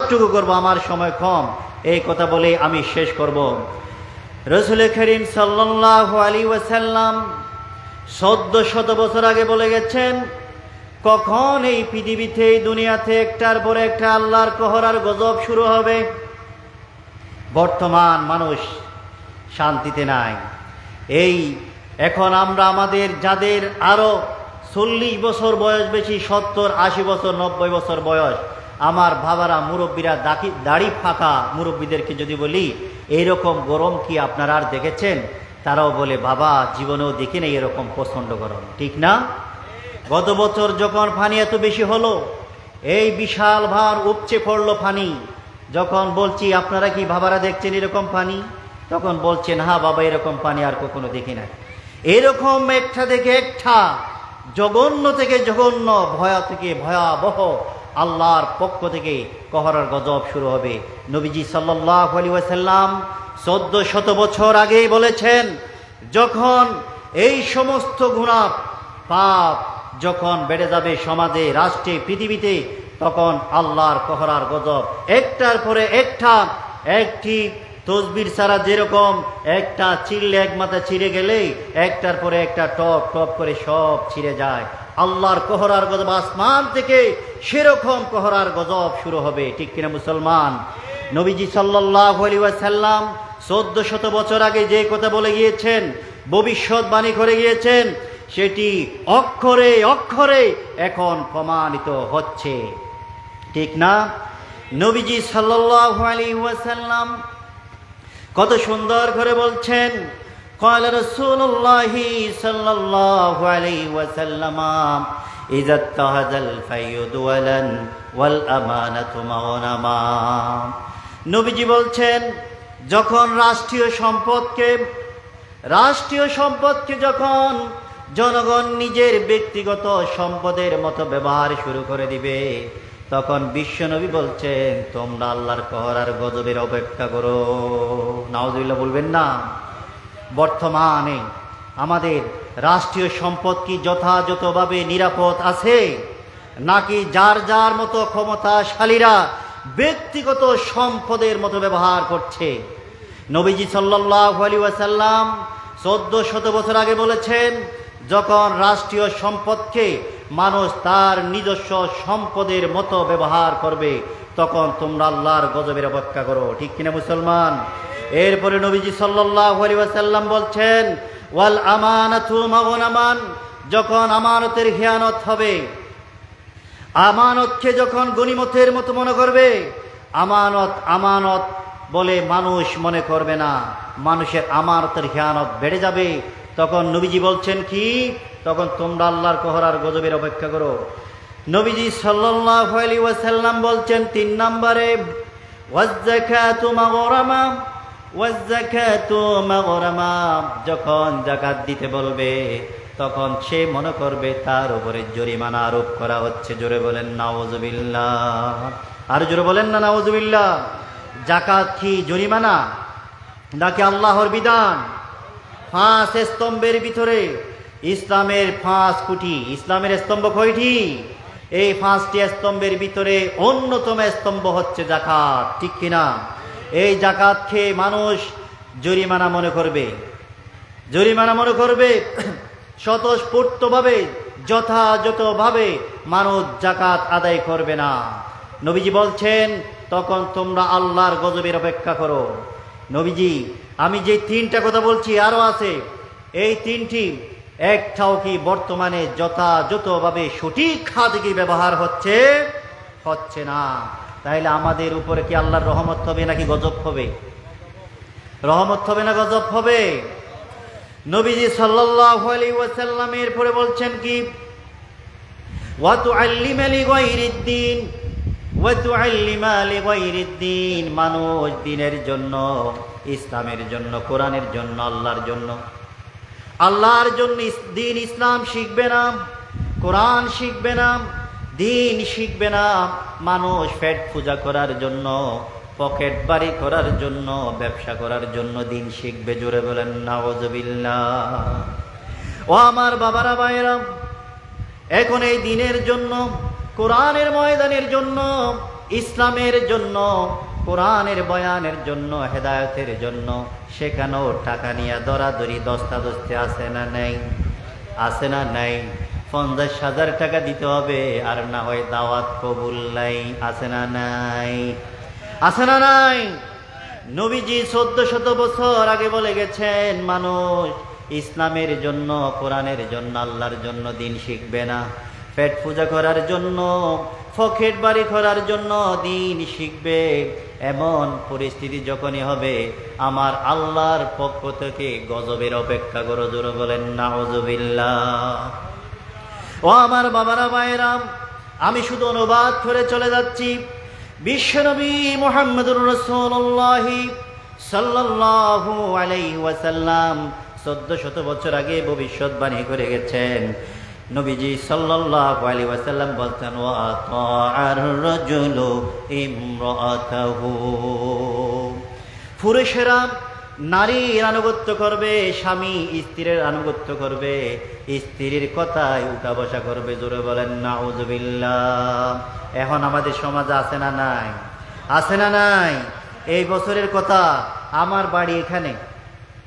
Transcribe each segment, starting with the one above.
টুকু করব, আমার সময় কম। এই কথা বলে আমি শেষ করব। রসুল করিম সাল্লাহ আলী ওয়াসাল্লাম চোদ্দ শত বছর আগে বলে গেছেন, কখন এই পৃথিবীতে, এই দুনিয়াতে একটার পরে একটা আল্লাহর কহরার গজব শুরু হবে? বর্তমান মানুষ শান্তিতে নাই। এই এখন আমরা আমাদের যাদের আরও চল্লিশ বছর বয়স বেশি, সত্তর, আশি বছর, নব্বই বছর বয়স আমার বাবারা মুরব্বীরা দাকি দাড়ি ফাঁকা মুরব্বীদেরকে যদি বলি, এইরকম গরম কি আপনারা আর দেখেছেন? তারাও বলে, বাবা, জীবনেও দেখি না এরকম প্রচণ্ড গরম। ঠিক না? গত বছর যখন পানি এত বেশি হলো, এই বিশাল ভার উপচে পড়ল পানি। যখন বলছি, আপনারা কি বাবারা দেখছেন এরকম পানি? তখন বলছেন হা বাবা, এরকম পানি আর কখনো দেখি না এরকম একটা থেকে একটা, জঘন্য থেকে জঘন্য, ভয়া থেকে ভয়াবহ আল্লাহর পক্ষ থেকে কহরার গজব শুরু হবে। নবীজি সাল্লাহ আলী ওয়াসাল্লাম চোদ্দ শত বছর আগেই বলেছেন, যখন এই সমস্ত গুণা পাপ যখন বেড়ে যাবে সমাজে, রাষ্ট্রে, পৃথিবীতে, তখন আল্লাহর কহরার গজব একটার পরে একটা, একটি তসবির ছাড়া যেরকম একটা চিরলে এক মাথা ছিঁড়ে গেলেই একটার পরে একটা টপ টপ করে সব ছিঁড়ে যায়। আল্লাহর কোহরার গজব আসমান থেকে সেরকম কোহরার গজব শুরু হবে। ঠিক কিনা মুসলমান? নবীজি সাল্লাহ আলী চোদ্দ শত বছর আগে যে কথা বলে গিয়েছেন, ভবিষ্যৎবাণী করে গিয়েছেন, সেটি অক্ষরে অক্ষরে এখন প্রমাণিত হচ্ছে। ঠিক না? নবীজি সাল্লাহ আলী ওয়াসাল্লাম কত সুন্দর করে বলছেন قال رسول الله صلى الله عليه وسلم إذا اتخذ الفي دولا والأمانة مغنما নবীজি বলছেন যখন রাষ্ট্রীয় সম্পদকে রাষ্ট্রীয় সম্পদকে যখন জনগণ নিজের ব্যক্তিগত সম্পদের মতো ব্যবহার শুরু করে দিবে তখন বিশ্বনবী বলছেন তোমরা আল্লাহর কহরার গজবের অপেক্ষা করো নাওজুল্লাহ বলবেন না বর্তমানে আমাদের রাষ্ট্রীয় সম্পদ কি যথাযথভাবে নিরাপদ আছে? নাকি যার যার মতো ক্ষমতাশালীরা ব্যক্তিগত সম্পদের মতো ব্যবহার করছে? নবীজি সাল্লাহ ওয়াসাল্লাম চোদ্দ শত বছর আগে বলেছেন, যখন রাষ্ট্রীয় সম্পদকে মানুষ তার নিজস্ব সম্পদের মতো ব্যবহার করবে, তখন তোমরা আল্লাহর গজবের অপেক্ষা করো। ঠিক কিনা মুসলমান? এরপরে নবীজি সাল্লাহ আলী ওয়াসাল্লাম বলছেন, ওয়াল আমানাতু মাগনামান যখন আমানতের হিয়ানত হবে, আমানতকে যখন গনিমতের মতো মনে করবে, আমানত আমানত বলে মানুষ মনে করবে না। মানুষের আমানতের হিয়ানত বেড়ে যাবে। তখন নবীজি বলছেন কি? তখন তোমরা আল্লাহর কহরার গজবের অপেক্ষা করো। নবীজি সাল্লাহ আলী ওয়াসাল্লাম বলছেন তিন নম্বরে ওয়াজ্জাকাতু মাগরামা যখন জাকাত দিতে বলবে, তখন সে মনে করবে তার উপরে জরিমানা আরোপ করা হচ্ছে। জোরে বলেন নাওজবিল্লাহ আর জোরে বলেন না নাওজবিল্লাহ জাকাত কি জরিমানা, নাকি আল্লাহর বিধান? ফাঁস স্তম্ভের ভিতরে ইসলামের ফাঁস কুটি ইসলামের স্তম্ভ কয়টি? এই পাঁচটি স্তম্ভের ভিতরে অন্যতম স্তম্ভ হচ্ছে জাকাত ঠিক কিনা? এই জাকাত খেয়ে মানুষ জরিমানা মনে করবে। জরিমানা মনে করবে স্বতঃস্ফূর্তভাবে, যথাযথভাবে মানুষ জাকাত আদায় করবে না। নবীজি বলছেন, তখন তোমরা আল্লাহর গজবের অপেক্ষা করো। নবীজি, আমি যে তিনটা কথা বলছি আরও আছে। এই তিনটি, একটাও কি বর্তমানে যথাযথভাবে সঠিক খাতে কি ব্যবহার হচ্ছে? হচ্ছে না। তাইলে আমাদের উপরে কি আল্লাহর রহমত হবে নাকি গজব হবে? রহমত হবে না গজব হবে? নবীজি সাল্লাল্লাহু আলাইহি ওয়াসাল্লামের পরে বলছেন কি? ওয়া তুআল্লিমা লিগাইরিদ্দিন ওয়া তুআল্লিমা লিগাইরিদ্দিন মানুষ দিনের জন্য, ইসলামের জন্য, কোরআনের জন্য, আল্লাহর জন্য। আল্লাহর জন্য দিন ইসলাম শিখবে না, কোরআন শিখবে না দিন শিখবে না মানুষ ফ্যাট পূজা করার জন্য, পকেট বাড়ি করার জন্য, ব্যবসা করার জন্য দিন শিখবে, জোরে বলেন নাওজবিল্লাহ ও আমার বাবারা, ভাইয়েরা, এখন এই দিনের জন্য, কোরআনের ময়দানের জন্য, ইসলামের জন্য, কোরআনের বয়ানের জন্য, হেদায়তের জন্য সেখানেও টাকা নিয়ে দরাদরি, দস্তাদস্তি আছে না নেই? আছে না নাই? পঞ্চাশ হাজার টাকা দিতে হবে, আর না হয় দাওয়াত কবুল নাই। আছে না নাই? আছে না নাই? নবীজি চোদ্দ শত বছর আগে বলে গেছেন, মানুষ ইসলামের জন্য, কোরআনের জন্য, আল্লাহর জন্য দিন শিখবে না। পেট পূজা করার জন্য ফকেট বাড়ি করার জন্য দিন শিখবে। এমন পরিস্থিতি যখনই হবে, আমার আল্লাহর পক্ষ থেকে গজবের অপেক্ষা করো, জোর বলেন না আমার বাবারা ভাইরাম আমি শুধু অনুবাদ করে চলে যাচ্ছি। বিশ্বনবী মোহাম্মদুর রসুল্লাহি সাল্লাল্লাহু আলাইহি ওয়াসাল্লাম চোদ্দ শত বছর আগে ভবিষ্যৎবাণী করে গেছেন। নবীজি সাল্লাল্লাহু আলাইহি ওয়াসাল্লাম বলতেন, ওয়া আতাআর রাজুলু ইমরাতাহু। পুরুষেরা নারীর আনুগত্য করবে, স্বামী স্ত্রীর আনুগত্য করবে, স্ত্রীর কথায় উঠা বসা করবে, জোরে বলেন না এখন আমাদের সমাজে আছে না নাই? আছে না নাই? এই বছরের কথা, আমার বাড়ি এখানে,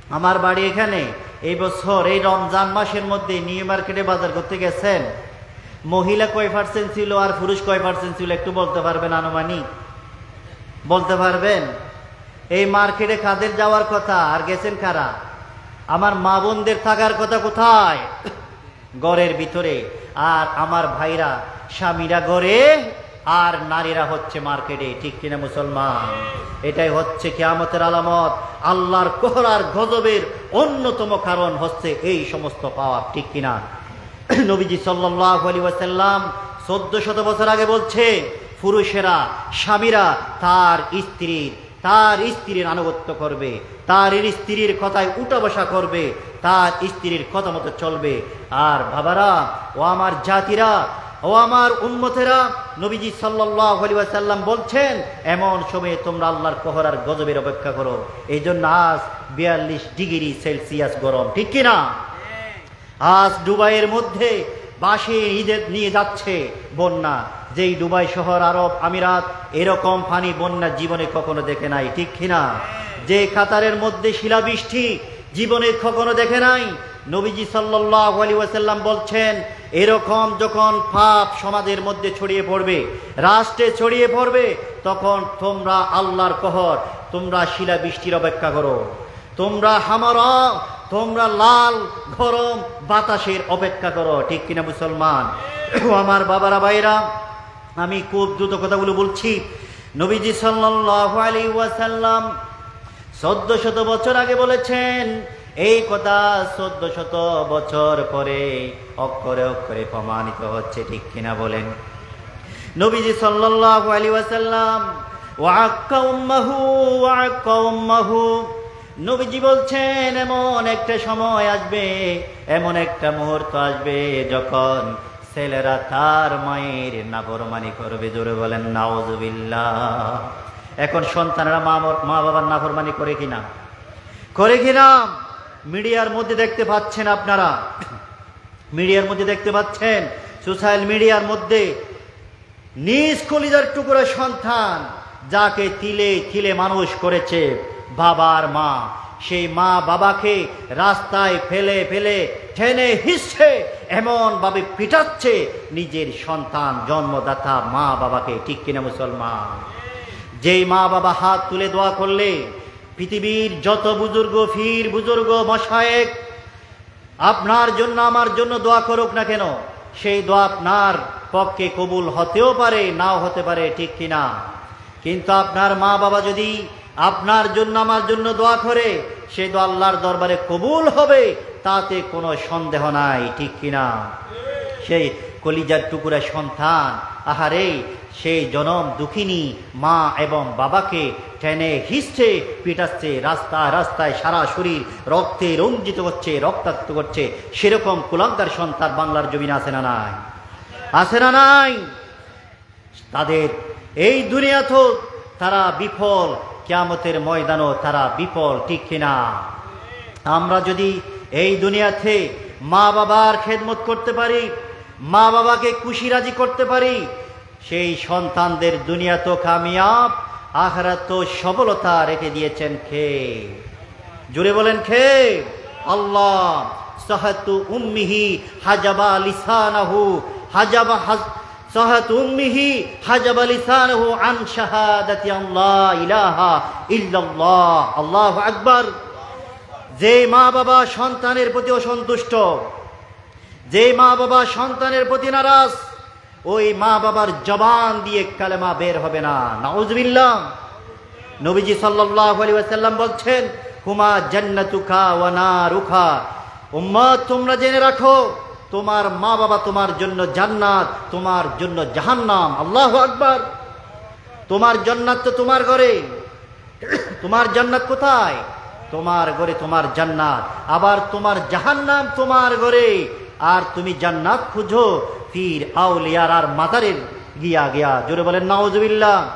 আমার বাড়ি এখানে, এই বছর, এই রমজান মাসের মধ্যে নিউ মার্কেটে বাজার করতে গেছেন। মহিলা কয় পার্সেন্ট ছিল আর পুরুষ কয় পার্সেন্ট ছিল একটু বলতে পারবেন আনুমানিক? বলতে পারবেন? এই মার্কেটে কাদের যাওয়ার কথা? আর গেছেন কারা? আমার মা বোনদের থাকার কথা কোথায়? গড়ের ভিতরে। আর আমার ভাইরা, স্বামীরা গড়ে আর নারীরা হচ্ছে মার্কেটে। ঠিক কিনা মুসলমান? এটাই হচ্ছে কেয়ামতের আলামত। আল্লাহর কোহরার গজবের অন্যতম কারণ হচ্ছে এই সমস্ত পাওয়া। ঠিক কিনা নবীজি সাল্লাহ আলী ওয়াসাল্লাম চোদ্দ শত বছর আগে বলছে, পুরুষেরা, স্বামীরা, তার স্ত্রীর তার স্ত্রীর আনুগত্য করবে তার স্ত্রীর কথায় উঠা বসা করবে তার স্ত্রীর কথা মতো চলবে। আর বাবারা ও আমার জাতিরা ও আমার উন্মতেরা নবীজি সাল্লাহ সাল্লাম বলছেন এমন সময়ে তোমরা আল্লাহর কোহরার গজবের অপেক্ষা করো। এই জন্য আজ বিয়াল্লিশ ডিগ্রি সেলসিয়াস গরম ঠিক কিনা? আজ দুবাইয়ের মধ্যে বাসে ঈদের নিয়ে যাচ্ছে বন্যা। যেই দুবাই শহর, আরব আমিরাত, এরকম পানি বন্যা জীবনে কখনো দেখে নাই, ঠিক কিনা? যে কাতারের মধ্যে শিলাবৃষ্টি জীবনে কখনো দেখে নাই? নবীজি সাল্লাহ আলী ওয়াসাল্লাম বলছেন, এরকম যখন পাপ সমাজের মধ্যে ছড়িয়ে পড়বে, রাষ্ট্রে ছড়িয়ে পড়বে, তখন তোমরা আল্লাহর কহর তোমরা শিলাবৃষ্টির অপেক্ষা করো। তোমরা হামারা, তোমরা লাল, গরম বাতাসের অপেক্ষা করো, ঠিক কিনা মুসলমান? আমার বাবারা ভাইরা আমি খুব দ্রুত কথাগুলো বলছি। নবীজি সাল্লাহ আলী ওয়াসাল্লাম চোদ্দ শত বছর আগে বলেছেন, এই কথা চোদ্দ শত বছর পরে অক্ষরে অক্ষরে প্রমাণিত হচ্ছে, ঠিক কিনা বলেন? নবীজি সাল্লাহ আলী ওয়াসাল্লাম নবীজি বলছেন, এমন একটা সময় আসবে, এমন একটা মুহূর্ত আসবে যখন ছেলেরা তার মায়ের নাফরমানি করবে, জোরে বলেন নাওজবিল্লা এখন সন্তানেরা মা বাবার নাফরমানি করে কিনা করে কিনা মিডিয়ার মধ্যে দেখতে পাচ্ছেন আপনারা। মিডিয়ার মধ্যে দেখতে পাচ্ছেন, সোশ্যাল মিডিয়ার মধ্যে নিজ কলিজার টুকরো সন্তান যাকে তিলে তিলে মানুষ করেছে, বাবার মা। সেই মা বাবাকে রাস্তায় ফেলে ফেলে ঠেনে হিসছে, এমন ভাবে পিটাচ্ছে নিজের সন্তান জন্মদাতা মা বাবাকে। ঠিক কিনা মুসলমান? যেই মা বাবা হাত তুলে দোয়া করলে পৃথিবীর যত বুজুর্গ ফির বুজুর্গ, মশায়েক, আপনার জন্য, আমার জন্য দোয়া করুক না কেন, সেই দোয়া আপনার পক্ষে কবুল হতেও পারে, নাও হতে পারে, ঠিক কিনা? কিন্তু আপনার মা বাবা যদি আপনার জন্য, আমার জন্য দোয়া করে, সে তো আল্লাহর দরবারে কবুল হবে, তাতে কোনো সন্দেহ নাই, ঠিক কিনা? সেই কলিজার টুকুরা সন্তান, আহারে সেই জনম দুঃখিনী মা এবং বাবাকে টেনে হিসছে পিটাচ্ছে, রাস্তায় রাস্তায় সারা শরীর রক্তে রঞ্জিত করছে, রক্তাক্ত করছে, সেরকম কুলাঙ্গার সন্তান বাংলার জমিন আছে না নাই? আছে না নাই? তাদের এই দুনিয়া তো তারা বিফল কেয়ামতের ময়দানও তারা বিফল, ঠিক কিনা? আমরা যদি এই দুনিয়াতে মা বাবার খেদমত করতে পারি, মা বাবাকে খুশি রাজি করতে পারি, সেই সন্তানদের দুনিয়া তো কামিয়াব আখরা তো সফলতা রেখে দিয়েছেন খে জুড়ে বলেন খে আল্লাহ, সাহাতু উম্মিহি হাজাবা লিসানাহু, হাজাবা হাজ সাহাত উম্মিহি হাজাবা লিসানাহু আন শাহাদাতি আল্লাহ ইলাহা ইল্লাল্লাহ। আল্লাহু আকবার। যে মা বাবা সন্তানের প্রতি অসন্তুষ্ট, যে মা বাবা সন্তানের প্রতি নারাজ, ওই মা বাবার জবান দিয়ে কালেমা বের হবে না। নাউজবিল্লাহ। নবীজি সাল্লাল্লাহু আলাইহি ওয়াসাল্লাম বলছেন, হুমা জান্নাতুকা ওয়া নারুকা। উম্মত তোমরা জেনে রাখো তোমার মা বাবা তোমার জন্য জান্নাত, তোমার জন্য জাহান্নাম। আল্লাহ আকবার। তোমার জান্নাত তো তোমার ঘরে। তোমার জান্নাত কোথায়? তোমার ঘরে তোমার জান্নাত। আবার তোমার জাহান্নাম তোমার ঘরে। আর তুমি জান্নাত খুঁজো ফির আউলিয়ার আর মাতারের গিয়া গিয়া। জোরে বলেন, নাউজুবিল্লাহ।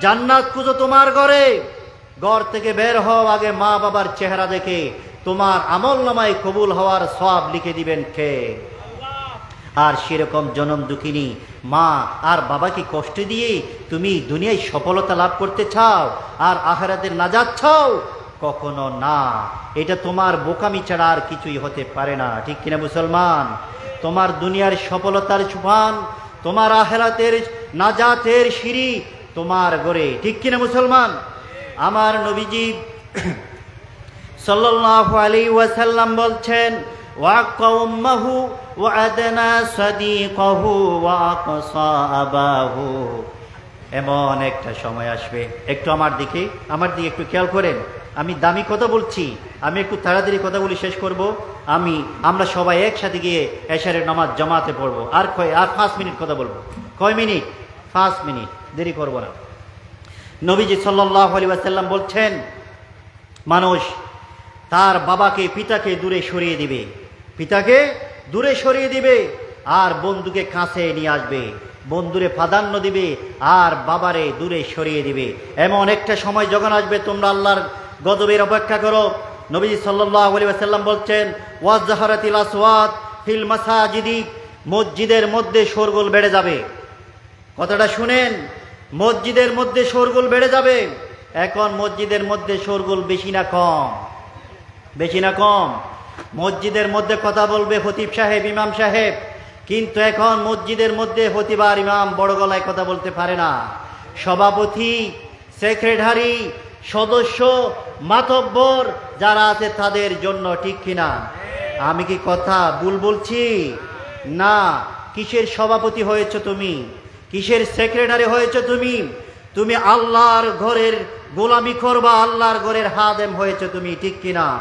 জান্নাত খুঁজো তোমার ঘরে। ঘর থেকে বের হও আগে মা বাবার চেহারা দেখে। তোমার আমল নামায় কবুল হওয়ার সব লিখে দিবেন কে? আর সেরকম জনম দুঃখিনী, মা আর বাবাকে কষ্ট দিয়ে তুমি দুনিয়ায় সফলতা লাভ করতে চাও আর আহারাতের নাজাত চাও? কখনো না। এটা তোমার বোকামি ছাড়া আর কিছুই হতে পারে না। ঠিক কিনা মুসলমান? তোমার দুনিয়ার সফলতার সুফান তোমার আহেরাতের নাজাতের সিঁড়ি তোমার গড়ে। ঠিক কিনা মুসলমান? আমার নবীজি সাল্লাল্লাহু আলাইহি ওয়াসাল্লাম বলছেন ওয়াক্কা উম্মাহু ওয়া আদনা সাদিকাহু ওয়া আবাহু। এমন একটা সময় আসবে। একটু আমার দিকে আমার দিকে একটু খেয়াল করেন। আমি দামি কথা বলছি, আমি একটু তাড়াতাড়ি কথা বলি শেষ করব। আমি, আমরা সবাই একসাথে গিয়ে এশারের নামাজ জমাতে পড়ব। আর কয়, আর পাঁচ মিনিট কথা বলব। কয় মিনিট? পাঁচ মিনিট। দেরি করব না। নবীজি সাল্লাহ আলী ওয়াসাল্লাম বলছেন, মানুষ তার বাবাকে পিতাকে দূরে সরিয়ে দিবে। পিতাকে দূরে সরিয়ে দিবে আর বন্ধুকে কাছে নিয়ে আসবে। বন্ধুরে প্রাধান্য দিবে আর বাবারে দূরে সরিয়ে দিবে। এমন একটা সময় যখন আসবে, তোমরা আল্লাহর গজবের অপেক্ষা করো। নবীজি সাল্লাহ আলী বলছেন ফিল মাসাজিদি মসজিদের মধ্যে শোরগোল বেড়ে যাবে। কথাটা শুনেন, মসজিদের মধ্যে শোরগোল বেড়ে যাবে। এখন মসজিদের মধ্যে শোরগোল বেশি না কম। বেশি না কম। মসজিদের মধ্যে কথা বলবে হতিব সাহেব, ইমাম সাহেব। কিন্তু এখন মসজিদের মধ্যে হতিব আর ইমাম বড় গলায় কথা বলতে পারে না। সভাপতি, সেক্রেটারি, সদস্য, মাতব্বর, যারা আছে তাদের জন্য ঠিক কিনা? আমি কি কথা ভুল বলছি? না। কিসের সভাপতি হয়েছ তুমি? কিসের সেক্রেটারি হয়েছ তুমি? তুমি আল্লাহর ঘরের গোলামি করবা, আল্লাহর ঘরের হাদেম হয়েছ তুমি, ঠিক কিনা?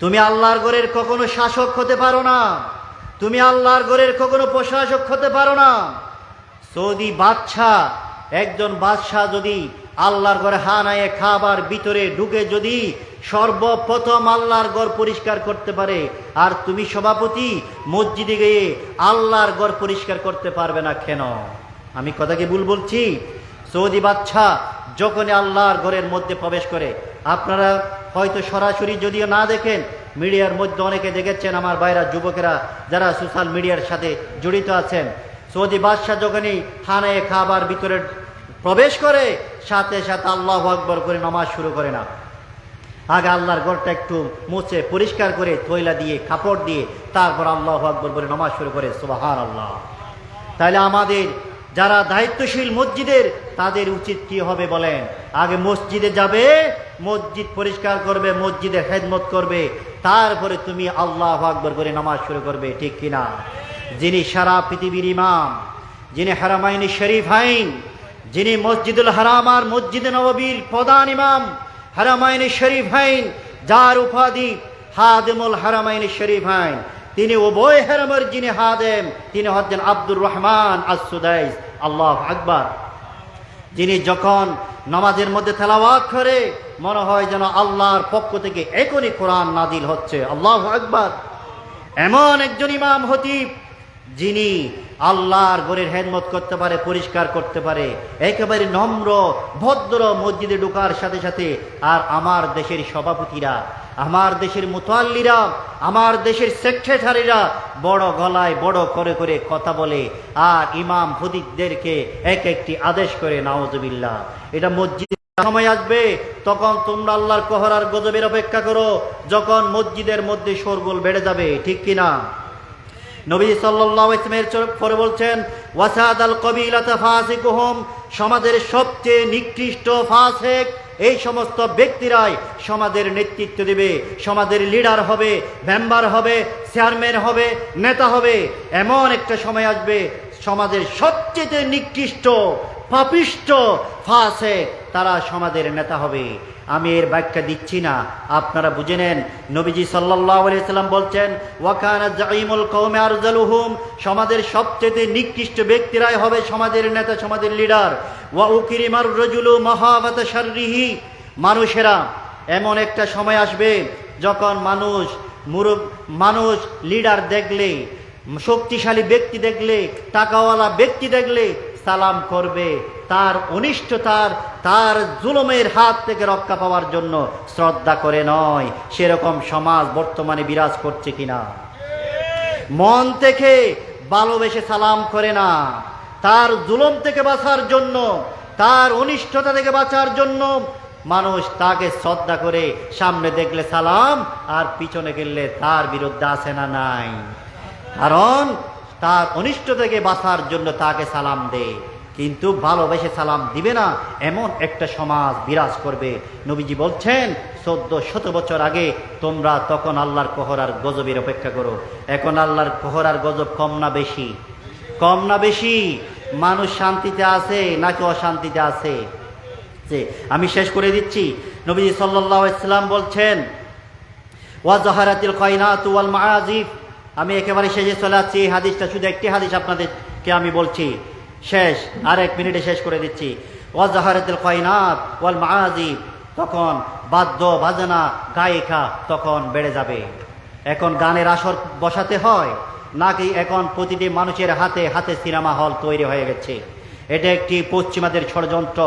তুমি আল্লাহর ঘরের কখনো শাসক হতে পারো না। তুমি আল্লাহর ঘরের কখনো প্রশাসক হতে পারো না। সৌদি বাদশাহ, একজন বাদশাহ যদি আল্লাহর ঘরে হানায় খাবার ভিতরে ঢুকে যদি সর্বপ্রথম আল্লাহর ঘর পরিষ্কার করতে পারে, আর তুমি সভাপতি, মসজিদে গিয়ে আল্লাহর ঘর পরিষ্কার করতে পারবে না কেন? আমি কথাকে ভুল বলছি? সৌদি বাদশাহ যখনই আল্লাহর ঘরের মধ্যে প্রবেশ করে আপনারা হয়তো সরাসরি যদিও না দেখেন, মিডিয়ার মধ্যে অনেকে দেখেছেন আমার বাইরা যুবকেরা যারা সোশ্যাল মিডিয়ার সাথে জড়িত আছেন। সৌদি বাদশাহ যখনই থানায় খাবার ভিতরে প্রবেশ করে, সাথে সাথে আল্লাহ আকবর করে নামাজ শুরু করে না। আগে আল্লাহর ঘরটা একটু মুছে পরিষ্কার করে তৈলা দিয়ে, কাপড় দিয়ে, তারপর আল্লাহ আকবর করে নামাজ শুরু করে সুবাহান আল্লাহ তাহলে আমাদের যারা দায়িত্বশীল মসজিদের, তাদের উচিত কি হবে বলেন? আগে মসজিদে যাবে, মসজিদ পরিষ্কার করবে, মসজিদে হেদমত করবে, তারপরে তুমি আল্লাহ আকবর করে নামাজ শুরু করবে, ঠিক কিনা যিনি সারা পৃথিবীর ইমাম, যিনি হারামাইনি শরীফ আইন, যিনি মসজিদুল হারাম আর মসজিদে নববীর প্রধান ইমাম হারামাইনি শরীফ আইন, যার উপাধি হাদেমুল হারামাইনি শরীফ আইন তিনি উভয় হেরামের যিনি হাদেম, তিনি হচ্ছেন আব্দুর রহমান আসুদাইস আল্লাহ আকবার। যিনি যখন নামাজের মধ্যে তেলাওয়াত করে, মনে হয় যেন আল্লাহর পক্ষ থেকে এখনই কোরআন নাদিল হচ্ছে। আল্লাহ আকবার। এমন একজন ইমাম হতিব, যিনি আল্লাহর গড়ের হেদমত করতে পারে, পরিষ্কার করতে পারে। একেবারে নম্র, ভদ্র মসজিদে ঢোকার সাথে সাথে আর আমার দেশের সভাপতিরা, আমার দেশের মুতাল্লিরা, আমার দেশের সেক্রেটারিরা বড় গলায় বড় করে করে কথা বলে আর ইমাম হুদিকদেরকে এক একটি আদেশ করে নাওজবিল্লা এটা মসজিদ সময় আসবে, তখন তোমরা আল্লাহর কহরার গজবের অপেক্ষা করো, যখন মসজিদের মধ্যে শোরগোল বেড়ে যাবে, ঠিক কিনা? নবী সাল্লাল্লাহু আলাইহি পরে বলছেন ওয়াসাদ আল কবিলাতা ফাসিকুহুম সমাজের সবচেয়ে নিকৃষ্ট ফাসেক, এই সমস্ত ব্যক্তিরাই সমাজের নেতৃত্ব দেবে, সমাজের লিডার হবে, মেম্বার হবে, চেয়ারম্যান হবে, নেতা হবে। এমন একটা সময় আসবে, সমাজের সবচেয়ে নিকৃষ্ট, পাপিষ্ট ফাসে তারা সমাজের নেতা হবে। আমি এর ব্যাখ্যা দিচ্ছি না। আপনারা বুঝে নেন। নবীজি সাল্লাম বলছেন সমাজের সবচেয়ে নিকৃষ্ট ব্যক্তিরাই হবে সমাজের নেতা, সমাজের লিডার। ওয়া উকরিমার রাজুলু মাহাবাতা মানুষেরা, এমন একটা সময় আসবে যখন মানুষ, মুরব, মানুষ লিডার দেখলে, শক্তিশালী ব্যক্তি দেখলে, টাকাওয়ালা ব্যক্তি দেখলে সালাম করবে। তার অনিষ্টতার, তার জুলুমের হাত থেকে রক্ষা পাওয়ার জন্য শ্রদ্ধা করে নয়, সেরকম সমাজ বর্তমানে বিরাজ করছে কিনা। মন থেকে ভালোবেসে সালাম করে না। তার জুলম থেকে বাঁচার জন্য, তার অনিষ্টতা থেকে বাঁচার জন্য মানুষ তাকে শ্রদ্ধা করে সামনে দেখলে সালাম আর পিছনে গেলে তার বিরুদ্ধে আসে না নাই। কারণ তার অনিষ্ট থেকে বাঁচার জন্য তাকে সালাম দেয়। কিন্তু ভালোবেসে সালাম দিবে না। এমন একটা সমাজ বিরাজ করবে। নবীজি বলছেন, চোদ্দ শত বছর আগে তোমরা তখন আল্লাহর কোহরার গজবের অপেক্ষা করো। এখন আল্লাহর কোহরার গজব কম না বেশি? কম না বেশি? মানুষ শান্তিতে আছে নাকি অশান্তিতে আছে? যে আমি শেষ করে দিচ্ছি। নবীজি সাল্লাহ ইসলাম বলছেন ওয়াজাহারাতিল কয়নাত ওয়াল মাআজিফ। আমি একেবারে শেষে চলে যাচ্ছি হাদিসটা শুধু একটি হাদিস আপনাদেরকে আমি বলছি। শেষ আর এক মিনিটে শেষ করে দিচ্ছি। ওয়াজাহারাতিল কয়নাত ওয়াল মাআজিফ তখন বাদ্য বাজনা গায়িকা তখন বেড়ে যাবে। এখন গানের আসর বসাতে হয়, নাকি এখন প্রতিটি মানুষের হাতে হাতে সিনেমা হল তৈরি হয়ে গেছে। এটা একটি পশ্চিমাদের ষড়যন্ত্র।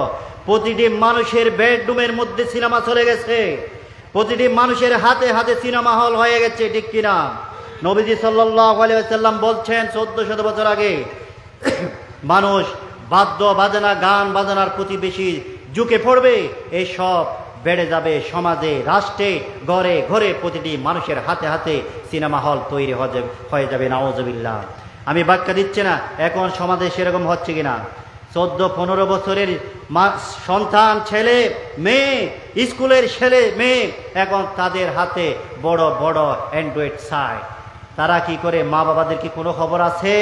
প্রতিটি মানুষের বেডরুমের মধ্যে সিনেমা চলে গেছে। প্রতিটি মানুষের হাতে হাতে সিনেমা হল হয়ে গেছে, ঠিক কিনা? নবীজি সাল্লাহ আলিয়াল্লাম বলছেন, চোদ্দ শত বছর আগে মানুষ বাদ্য বাজনা, গান বাজনার প্রতি বেশি ঝুঁকে পড়বে, এসব বেড়ে যাবে সমাজে, রাষ্ট্রে, ঘরে ঘরে প্রতিটি মানুষের হাতে হাতে সিনেমা হল তৈরি হয়ে যাবে নওয়াজবিল্লা আমি বাক্যা দিচ্ছি না, এখন সমাজে সেরকম হচ্ছে কিনা। চোদ্দ, পনেরো বছরের সন্তান, ছেলে, মেয়ে, স্কুলের ছেলে, মেয়ে, এখন তাদের হাতে বড় বড় অ্যান্ড্রয়েড সাইট তারা কি করে মা বাবাদের কি কোনো খবর আছে?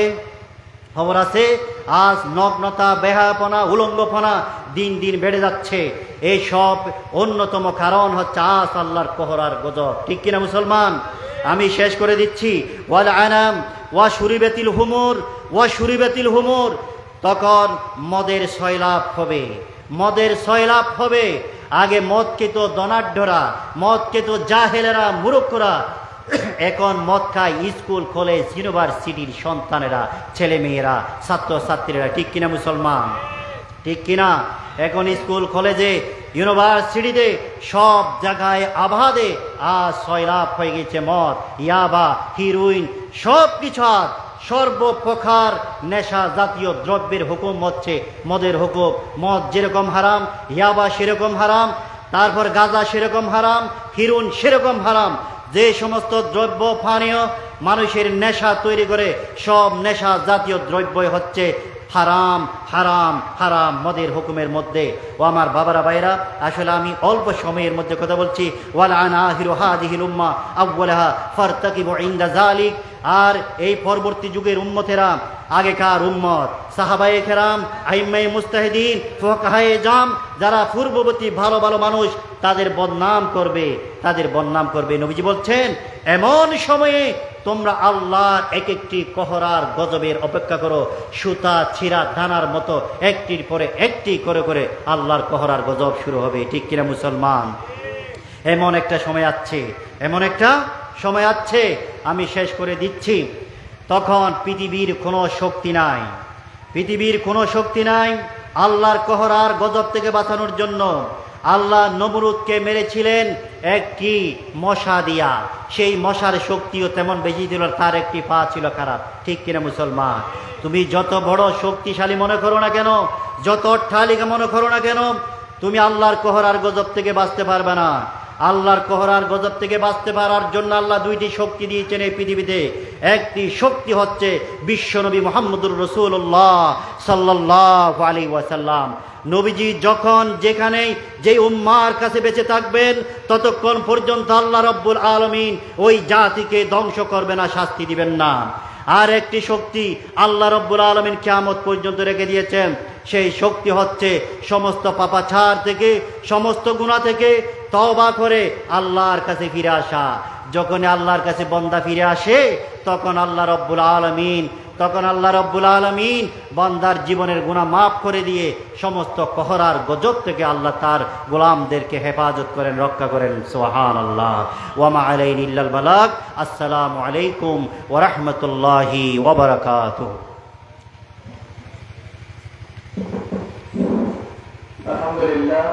খবর আছে, আজ নগ্নতা বেহাপনা উলঙ্গপনা দিন দিন বেড়ে যাচ্ছে। এই সব অন্যতম কারণ হচ্ছে আজ আল্লাহর কোহরার গজব। ঠিক কিনা মুসলমান? আমি শেষ করে দিচ্ছি। ওয়াল আনাম, ওয়া সুরিবেতিল হুমুর, ওয়া সুরিবেতিল হুমুর। তখন মদের সয়লাভ হবে। মদের সয়লাভ হবে। আগে মদ খেত দনাঢ্যরা মদ খেত জাহেলেরা, মুরুক্ষরা এখন মদ খায় স্কুল, কলেজ, ইউনিভার্সিটির সন্তানেরা ছেলে মেয়েরা ছাত্র ছাত্রীরা ঠিক কিনা মুসলমান? ঠিক কিনা? এখন স্কুল, কলেজে, ইউনিভার্সিটিতে সব জায়গায় আবাদে আজ সয়লাভ হয়ে গেছে মদ, ইয়াবা, হিরোইন সব কিছু আজ সর্বপ্রকার নেশা জাতীয় দ্রব্যের হুকুম হচ্ছে মদের হুকুম। মদ যেরকম হারাম, ইয়াবা সেরকম হারাম, তারপর গাঁজা সেরকম হারাম হিরুন সেরকম হারাম যে সমস্ত দ্রব্য পানীয় মানুষের নেশা তৈরি করে সব নেশা জাতীয় দ্রব্যই হচ্ছে হারাম হারাম হারাম মদের হুকুমের মধ্যে। ও আমার বাবারা ভাইরা আসলে আমি অল্প সময়ের মধ্যে কথা বলছি। ওয়ালা হিরো আর এই পরবর্তী যুগের উম্মতেরা, আগেকার উম্মত, সাহাবায়ে খেরাম আইম্মাই মুস্তাহিদিন, ফোকাহায়ে জাম, যারা পূর্ববর্তী ভালো ভালো মানুষ, তাদের বদনাম করবে, তাদের বদনাম করবে। নবীজি বলছেন, এমন সময়ে তোমরা আল্লাহর এক একটি কহরার গজবের অপেক্ষা করো, সুতা, ছিঁড়া, দানার মতো একটির পরে একটি করে করে আল্লাহর কহরার গজব শুরু হবে। ঠিক কিনা মুসলমান? এমন একটা সময় আছে, এমন একটা সময় আছে, আমি শেষ করে দিচ্ছি। তখন পৃথিবীর কোনো শক্তি নাই। পৃথিবীর কোনো শক্তি নাই আল্লাহর কহরার গজব থেকে বাঁচানোর জন্য। আল্লাহ নমরুদকে মেরেছিলেন একটি মশা দিয়া। সেই মশার শক্তিও তেমন বেশি ছিল, তার একটি পা ছিল খারাপ। ঠিক কিনা মুসলমান? তুমি যত বড় শক্তিশালী মনে করো না কেন, যত অট্টালিকা মনে করো না কেন, তুমি আল্লাহর কোহরার গজব থেকে বাঁচতে পারবে না। আল্লাহর কহরার গজব থেকে বাঁচতে পারার জন্য আল্লাহ দুইটি শক্তি দিয়েছেন এই পৃথিবীতে। একটি শক্তি হচ্ছে বিশ্বনবী মোহাম্মদুর রসুল্লাহ সাল্লাহ আলী ওয়াসাল্লাম। নবীজি যখন যেখানে যে উম্মার কাছে বেঁচে থাকবেন, ততক্ষণ পর্যন্ত আল্লাহ রব্বুল আলমিন ওই জাতিকে ধ্বংস করবে না, শাস্তি দিবেন না। আর একটি শক্তি আল্লাহ রব্বুল আলমিন কিয়ামত পর্যন্ত রেখে দিয়েছেন, সেই শক্তি হচ্ছে সমস্ত পাপাছাড় থেকে, সমস্ত গুণা থেকে তওবা করে আল্লাহর কাছে ফিরে আসা। যখন আল্লাহর কাছে বন্দা ফিরে আসে, তখন আল্লাহ রব্বুল আলমিন, তখন আল্লাহ রব্বুল আলমিন বন্দার জীবনের গুণা মাফ করে দিয়ে সমস্ত কহরার গজব থেকে আল্লাহ তার গোলামদেরকে হেফাজত করেন, রক্ষা করেন। সোহান আল্লাহ ওয়ামা আলাইন ইল্লাল বালাক আসসালামু আলাইকুম ওরহমতুল্লাহি ওবরাকাতুহ আলহামদুলিল্লাহ।